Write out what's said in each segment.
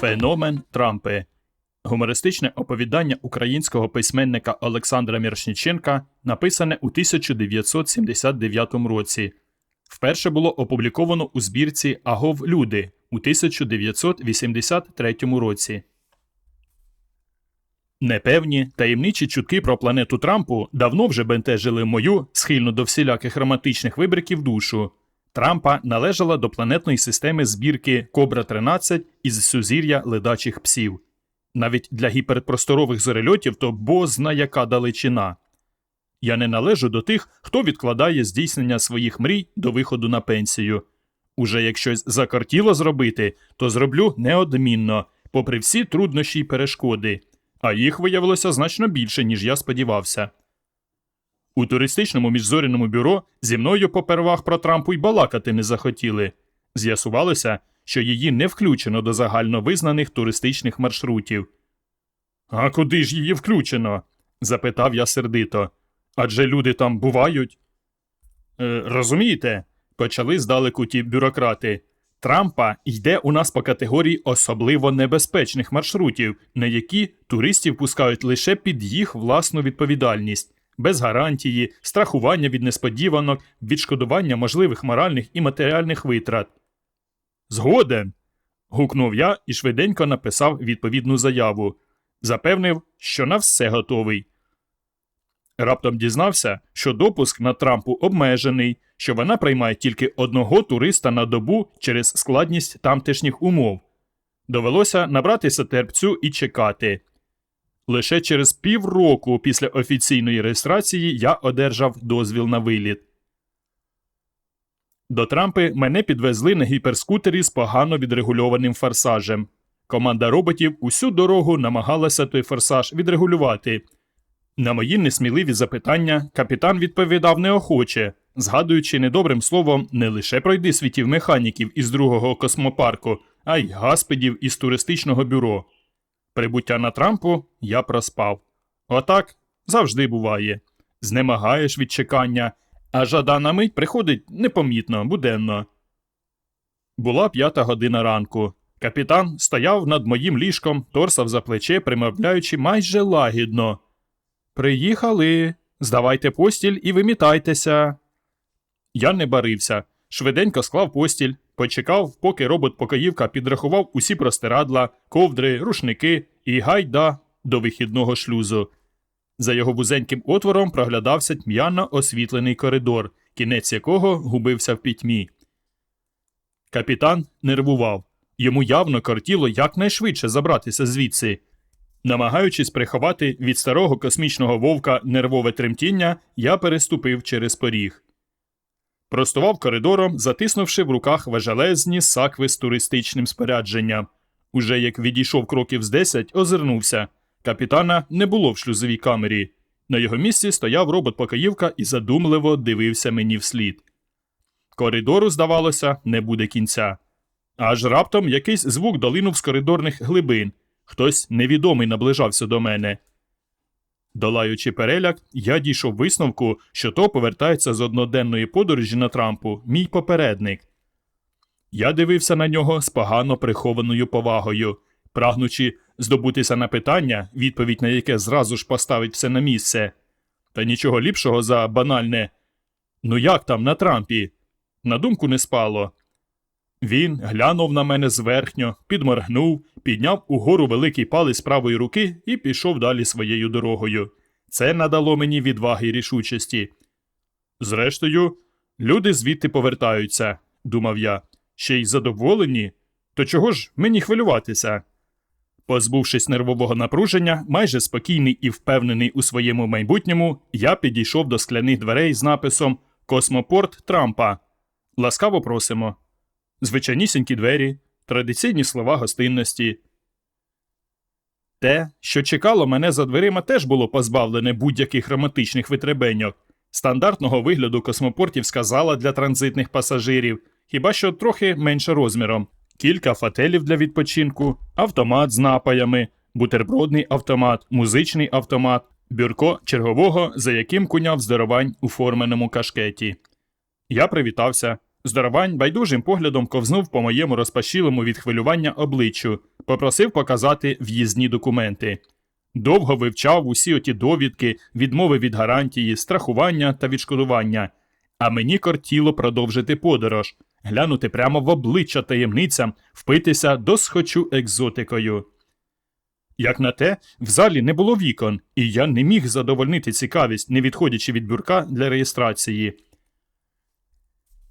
Феномен Трампи. Гумористичне оповідання українського письменника Олександра Міршніченка, написане у 1979 році. Вперше було опубліковано у збірці Агов Люди у 1983 році. Непевні таємничі чутки про планету Трампу давно вже бентежили мою, схильну до всіляких романтичних вибриків душу. Трампа належала до планетної системи збірки Кобра 13 із сузір'я ледачих псів. Навіть для гіперпросторових зорельотів то бозна яка далечина. Я не належу до тих, хто відкладає здійснення своїх мрій до виходу на пенсію. Уже як щось закортіло зробити, то зроблю неодмінно, попри всі труднощі й перешкоди, а їх виявилося значно більше, ніж я сподівався. У туристичному міжзоряному бюро зі мною попервах про Трампу й балакати не захотіли. З'ясувалося, що її не включено до загальновизнаних туристичних маршрутів. А куди ж її включено? запитав я сердито. Адже люди там бувають. Е, розумієте, почали здалеку ті бюрократи. Трампа йде у нас по категорії особливо небезпечних маршрутів, на які туристів пускають лише під їх власну відповідальність, без гарантії, страхування від несподіванок, відшкодування можливих моральних і матеріальних витрат. Згоден. гукнув я і швиденько написав відповідну заяву. Запевнив, що на все готовий. Раптом дізнався, що допуск на Трампу обмежений, що вона приймає тільки одного туриста на добу через складність тамтешніх умов. Довелося набратися терпцю і чекати. Лише через півроку після офіційної реєстрації я одержав дозвіл на виліт. До Трампи мене підвезли на гіперскутері з погано відрегульованим форсажем. Команда роботів усю дорогу намагалася той форсаж відрегулювати. На мої несміливі запитання капітан відповідав неохоче, згадуючи недобрим словом не лише пройди світів механіків із другого космопарку, а й гаспедів із туристичного бюро. Прибуття на Трампу я проспав. Отак завжди буває. Знемагаєш від чекання, а жадана мить приходить непомітно, буденно. Була п'ята година ранку. Капітан стояв над моїм ліжком, торсав за плече, примовляючи майже лагідно. Приїхали. Здавайте постіль і вимітайтеся. Я не барився. Швиденько склав постіль, почекав, поки робот-покоївка підрахував усі простирадла, ковдри, рушники і гайда до вихідного шлюзу. За його вузеньким отвором проглядався тьмяно освітлений коридор, кінець якого губився в пітьмі. Капітан нервував. Йому явно кортіло якнайшвидше забратися звідси. Намагаючись приховати від старого космічного вовка нервове тремтіння, я переступив через поріг. Простував коридором, затиснувши в руках важелезні сакви з туристичним спорядженням. Уже як відійшов кроків з десять, озирнувся. Капітана не було в шлюзовій камері. На його місці стояв робот-покоївка і задумливо дивився мені вслід. Коридору, здавалося, не буде кінця. Аж раптом якийсь звук долинув з коридорних глибин. Хтось невідомий наближався до мене. Долаючи переляк, я дійшов висновку, що то повертається з одноденної подорожі на Трампу мій попередник. Я дивився на нього з погано прихованою повагою, прагнучи здобутися на питання, відповідь на яке зразу ж поставить все на місце. Та нічого ліпшого за банальне Ну як там на Трампі? На думку не спало. Він глянув на мене зверхньо, підморгнув, підняв угору великий палець правої руки і пішов далі своєю дорогою. Це надало мені відваги й рішучості. Зрештою, люди звідти повертаються, думав я, ще й задоволені. То чого ж мені хвилюватися? Позбувшись нервового напруження, майже спокійний і впевнений у своєму майбутньому, я підійшов до скляних дверей з написом Космопорт Трампа. Ласкаво просимо звичайнісінькі двері, традиційні слова гостинності. Те, що чекало мене за дверима, теж було позбавлене будь-яких романтичних витребеньок. Стандартного вигляду космопортівська зала для транзитних пасажирів, хіба що трохи менше розміром, кілька фателів для відпочинку, автомат з напаями, бутербродний автомат, музичний автомат, бюрко чергового, за яким куняв здоровань у форменому кашкеті. Я привітався, Здоровань байдужим поглядом ковзнув по моєму розпашілому від хвилювання обличчю, попросив показати в'їзні документи. Довго вивчав усі оті довідки, відмови від гарантії, страхування та відшкодування. А мені кортіло продовжити подорож, глянути прямо в обличчя таємницям, впитися досхочу екзотикою. Як на те, в залі не було вікон, і я не міг задовольнити цікавість, не відходячи від бюрка для реєстрації.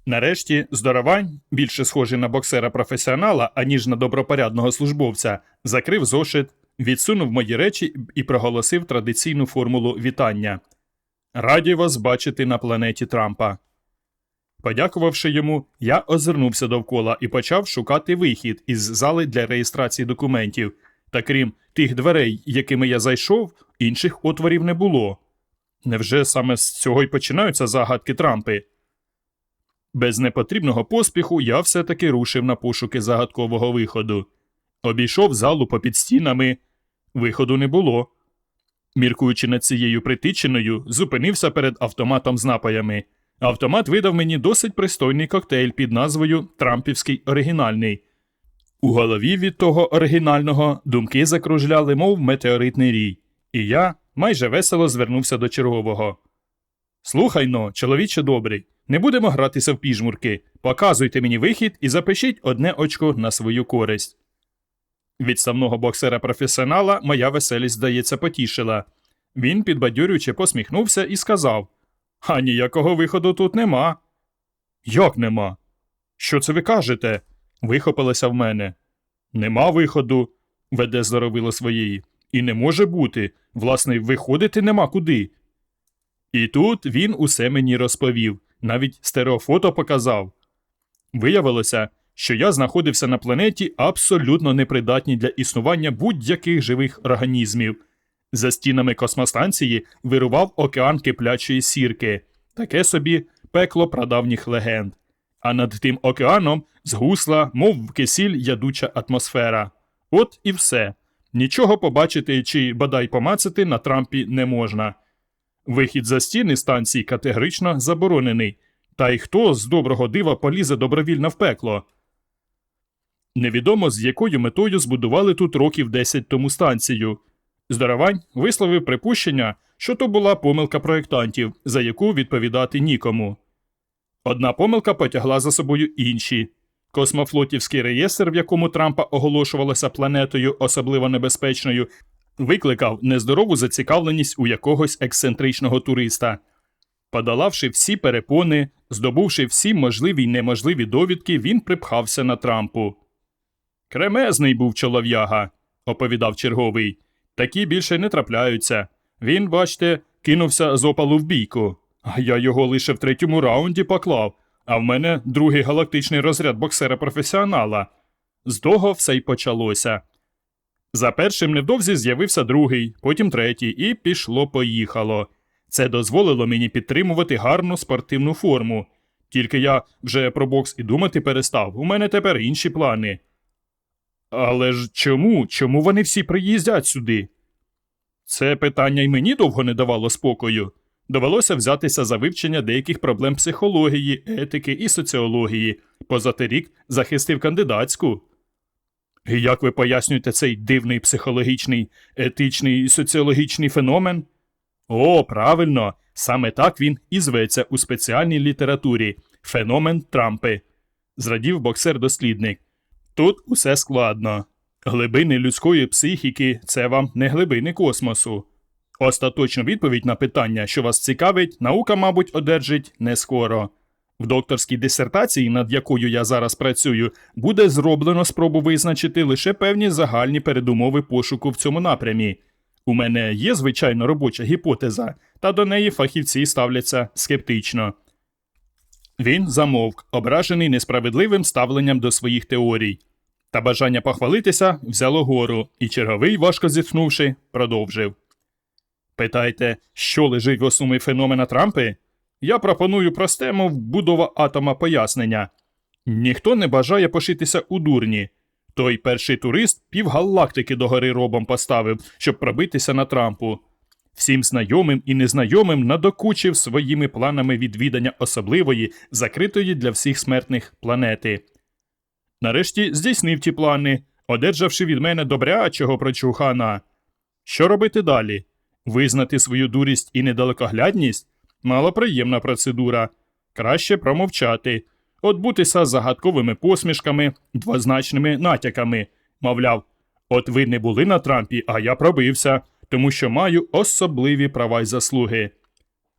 Нарешті здоровань, більше схожий на боксера-професіонала, аніж на добропорядного службовця, закрив зошит, відсунув мої речі і проголосив традиційну формулу вітання. Раді вас бачити на планеті Трампа. Подякувавши йому, я озирнувся довкола і почав шукати вихід із зали для реєстрації документів. Та крім тих дверей, якими я зайшов, інших отворів не було. Невже саме з цього й починаються загадки Трампи? Без непотрібного поспіху я все-таки рушив на пошуки загадкового виходу. Обійшов залу попід стінами. Виходу не було. Міркуючи над цією притичиною, зупинився перед автоматом з напоями. Автомат видав мені досить пристойний коктейль під назвою Трампівський оригінальний. У голові від того оригінального думки закружляли, мов метеоритний рій, і я майже весело звернувся до чергового. Слухай но, чоловіче добрий, не будемо гратися в піжмурки. Показуйте мені вихід і запишіть одне очко на свою користь. Відставного боксера-професіонала моя веселість, здається, потішила. Він, підбадьорюючи, посміхнувся і сказав: А ніякого виходу тут нема. Як нема? Що це ви кажете? вихопилося в мене. Нема виходу, веде здоровило своєї. І не може бути. Власне, виходити нема куди. І тут він усе мені розповів, навіть стереофото показав. Виявилося, що я знаходився на планеті абсолютно непридатній для існування будь-яких живих організмів. За стінами космостанції вирував океан киплячої сірки, таке собі пекло прадавніх легенд. А над тим океаном згусла, мов в кисіль ядуча атмосфера. От і все. Нічого побачити чи бодай помацати на Трампі не можна. Вихід за стіни станції категорично заборонений. Та й хто з доброго дива полізе добровільно в пекло? Невідомо з якою метою збудували тут років 10 тому станцію. Здоровань висловив припущення, що то була помилка проєктантів, за яку відповідати нікому. Одна помилка потягла за собою інші. Космофлотівський реєстр, в якому Трампа оголошувалася планетою особливо небезпечною, викликав нездорову зацікавленість у якогось ексцентричного туриста. Подолавши всі перепони, здобувши всі можливі й неможливі довідки, він припхався на Трампу. Кремезний був чолов'яга, оповідав черговий. Такі більше не трапляються. Він, бачте, кинувся з опалу в бійку, а я його лише в третьому раунді поклав, а в мене другий галактичний розряд боксера-професіонала. З того все й почалося. За першим невдовзі з'явився другий, потім третій, і пішло-поїхало. Це дозволило мені підтримувати гарну спортивну форму. Тільки я вже про бокс і думати перестав, у мене тепер інші плани. Але ж чому? Чому вони всі приїздять сюди? Це питання й мені довго не давало спокою. Довелося взятися за вивчення деяких проблем психології, етики і соціології. Позаторік захистив кандидатську. Як ви пояснюєте цей дивний психологічний, етичний і соціологічний феномен? О, правильно, саме так він і зветься у спеціальній літературі феномен Трампи. Зрадів боксер-дослідник. Тут усе складно. Глибини людської психіки це вам не глибини космосу. Остаточну відповідь на питання, що вас цікавить, наука, мабуть, одержить не скоро. В докторській дисертації, над якою я зараз працюю, буде зроблено спробу визначити лише певні загальні передумови пошуку в цьому напрямі. У мене є, звичайно, робоча гіпотеза, та до неї фахівці ставляться скептично. Він замовк, ображений несправедливим ставленням до своїх теорій. Та бажання похвалитися взяло гору, і черговий, важко зітхнувши, продовжив. Питайте, що лежить в основі феномена Трампи? Я пропоную просте, мов будова атома пояснення. Ніхто не бажає пошитися у дурні. Той перший турист півгалактики догори робом поставив, щоб пробитися на Трампу. Всім знайомим і незнайомим надокучив своїми планами відвідання особливої, закритої для всіх смертних планети. Нарешті здійснив ті плани, одержавши від мене добрячого прочухана. Що робити далі? Визнати свою дурість і недалекоглядність? Малоприємна процедура. Краще промовчати, отбутися загадковими посмішками, двозначними натяками. Мовляв, от ви не були на Трампі, а я пробився, тому що маю особливі права й заслуги.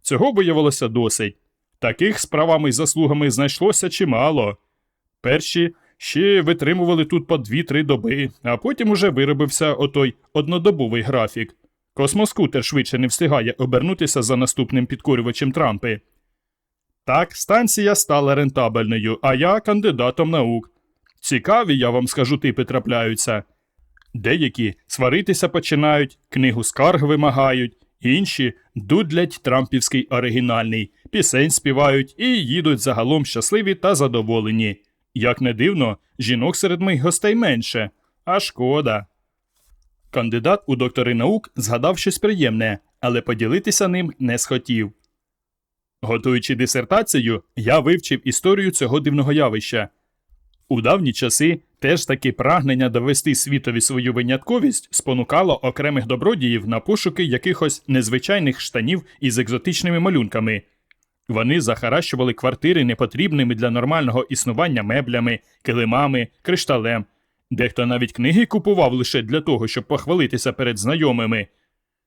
Цього виявилося досить. Таких з правами й заслугами знайшлося чимало. Перші ще витримували тут по 2-3 доби, а потім уже виробився отой однодобовий графік. Космоскутер швидше не встигає обернутися за наступним підкорювачем Трампи. Так, станція стала рентабельною, а я кандидатом наук. Цікаві, я вам скажу, типи трапляються. Деякі сваритися починають, книгу скарг вимагають, інші дудлять трампівський оригінальний, пісень співають і їдуть загалом щасливі та задоволені. Як не дивно, жінок серед моїх гостей менше, а шкода. Кандидат у доктори наук згадав щось приємне, але поділитися ним не схотів. Готуючи дисертацію, я вивчив історію цього дивного явища. У давні часи теж таки прагнення довести світові свою винятковість спонукало окремих добродіїв на пошуки якихось незвичайних штанів із екзотичними малюнками. Вони захаращували квартири непотрібними для нормального існування меблями, килимами, кришталем. Дехто навіть книги купував лише для того, щоб похвалитися перед знайомими.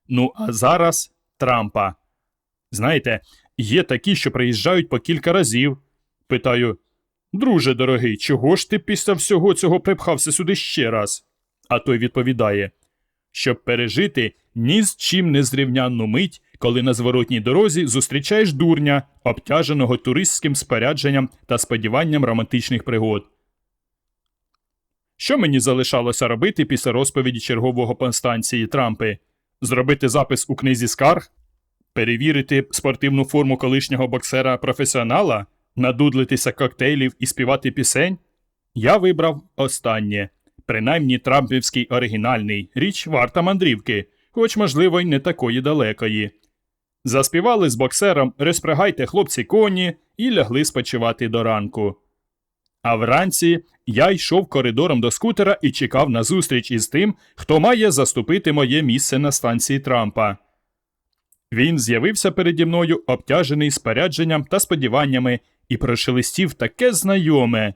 Ну а зараз Трампа. Знаєте, є такі, що приїжджають по кілька разів. Питаю, друже дорогий, чого ж ти після всього цього припхався сюди ще раз? А той відповідає, щоб пережити ні з чим не зрівнянну мить, коли на зворотній дорозі зустрічаєш дурня, обтяженого туристським спорядженням та сподіванням романтичних пригод. Що мені залишалося робити після розповіді чергового по Трампи? Зробити запис у книзі скарг? Перевірити спортивну форму колишнього боксера-професіонала? Надудлитися коктейлів і співати пісень? Я вибрав останнє. Принаймні трампівський оригінальний, річ варта мандрівки, хоч, можливо, й не такої далекої. Заспівали з боксером Розпрягайте хлопці коні і лягли спочивати до ранку. А вранці я йшов коридором до скутера і чекав на зустріч із тим, хто має заступити моє місце на станції Трампа. Він з'явився переді мною, обтяжений спорядженням та сподіваннями, і прошелестів таке знайоме.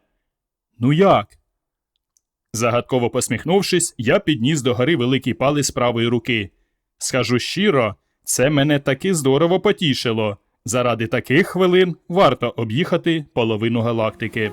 Ну як? Загадково посміхнувшись, я підніс до гори великий палець правої руки. Скажу щиро, це мене таки здорово потішило. Заради таких хвилин варто об'їхати половину галактики.